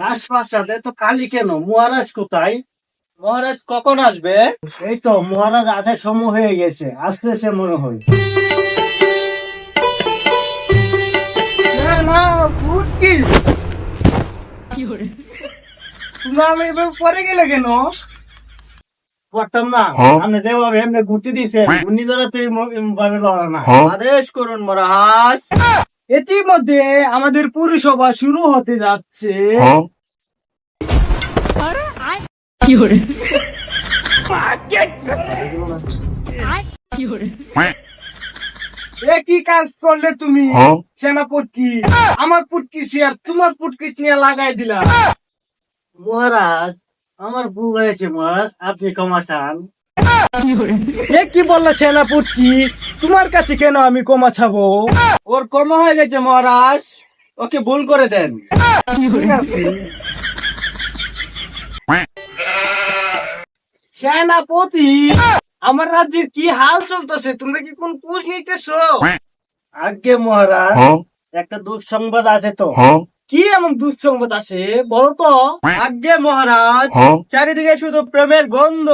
রাজপ্রাসাদে তো কালি কেন? মহারাজ কোথায়? মহারাজ কখন আসবে? এই তো মহারাজ আসার সময় হয়ে গেছে। আসতেছে মনে হয়। আমি পরে গেলে কেন? না। আপনি যেভাবে এমনি ঘুরতে দিছে উনি ধরে তুই লড়া না। আদেশ করুন মহারাজ। ইতিমধ্যে আমাদের পুরসভা শুরু হতে যাচ্ছে। এ কি কাজ করলে তুমি? সেনাপতি। আমার পুটকি চেয়ার তোমার পুটকি নিয়ে লাগাই দিলা। মহারাজ আমার ভুল হয়েছে মহারাজ। আপনি ক্ষমা চান। এ কি বললা সেনাপতি? তোমার কাছে কেন আমি কমা ছাবো ওর কমা হয়ে গেছে মহারাজ। ওকে ভুল করে দেন। সেনাপতি আমার রাজ্যের কি হাল চলতেছে? তোমরা কি কোন কুশ নিতেছ? আগে মহারাজ একটা দুঃসংবাদ আছে তো। কি এমন দুঃসংবাদ আছে বলো তো? আগে মহারাজ চারিদিকে শুধু প্রেমের গন্ধ।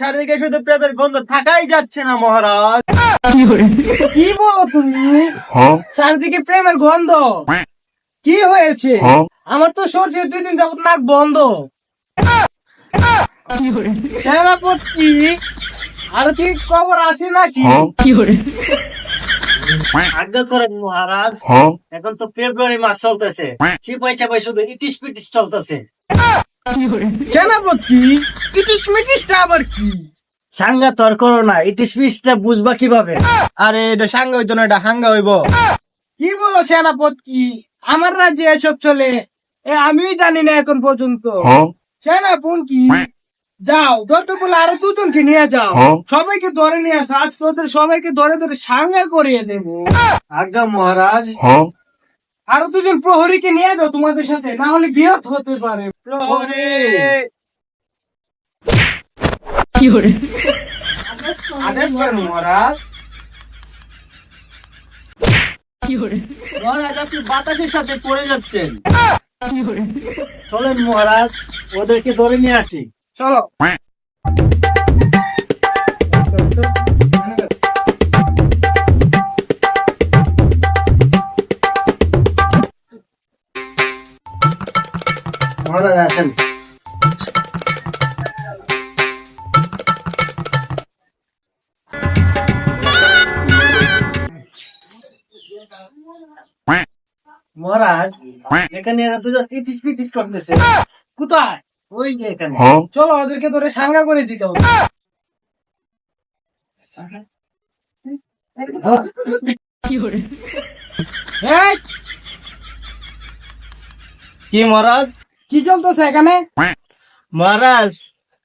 চারিদিকে শুধু প্রেমের গন্ধ থাকাই যাচ্ছে না মহারাজ। কি বলো তুমি? চারিদিকে প্রেমের গন্ধ। কি হয়েছে? আমার তো শরীরে দুই দিন যাবত নাক বন্ধ। সেনাপতি আর কি খবর আছে নাকি? আজ্ঞা করেন মহারাজ। এখন তো ফেব্রুয়ারি মাস চলতেছে। চিপাই চাপাই শুধু ইটিস পিটিস চলতেছে। সেনাপতি ইটিস মিটিসটা আবার কি? সাঙ্গা তর করো না ইটিস পিটিসটা বুঝবা কীভাবে? আরে এটা সাঙ্গা হইতো না এটা হাঙ্গা হইব। কি বলো সেনাপতি আমার রাজ্যে এসব চলে এ আমিও জানি না এখন পর্যন্ত। সেনাপতি যাও দরকার বলে আরও দুজনকে নিয়ে যাও। সবাইকে ধরে নিয়ে আসো আজ তোদের সবাইকে ধরে ধরে সাঙ্গা করিয়ে দেবো। আজ্ঞা মহারাজ। আরও দুজন প্রহরীকে নিয়ে যাও তোমাদের সাথে না হলে বিরত হতে পারে। প্রহরী। আদেশ করেন মহারাজ। মহারাজ আপনি বাতাসের সাথে পড়ে যাচ্ছেন। চলেন মহারাজ ওদেরকে ধরে নিয়ে আসি। চলো। মহারাজ আসেন। মহারাজ এখানে এরা দুজন ইটিস পিটিস করতেছে। কোথায়? ওই যে এখানে। চলো ওদেরকে ধরে সাঙ্গা করে দিতে হবে কি মহারাজ? কি চলতেছে এখানে? মহারাজ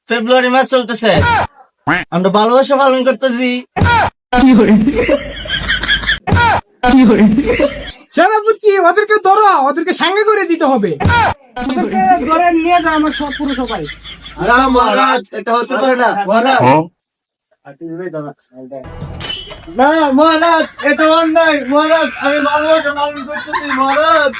ফেব্রুয়ারি মাস চলতেছে। আমরা ভালোবাসা পালন করতেছি। সেনাপতি ওদেরকে ধরো। ওদেরকে সঙ্গে করে দিতে হবে। ওদেরকে ধরে নিয়ে যাও আমার সব পুরো সবাই। মহারাজ এটা হতে পারে না মহারাজ। না মহারাজ এটা অন্যায় মহারাজ আমি ভালোবাসা পালন করতেছি মহারাজ!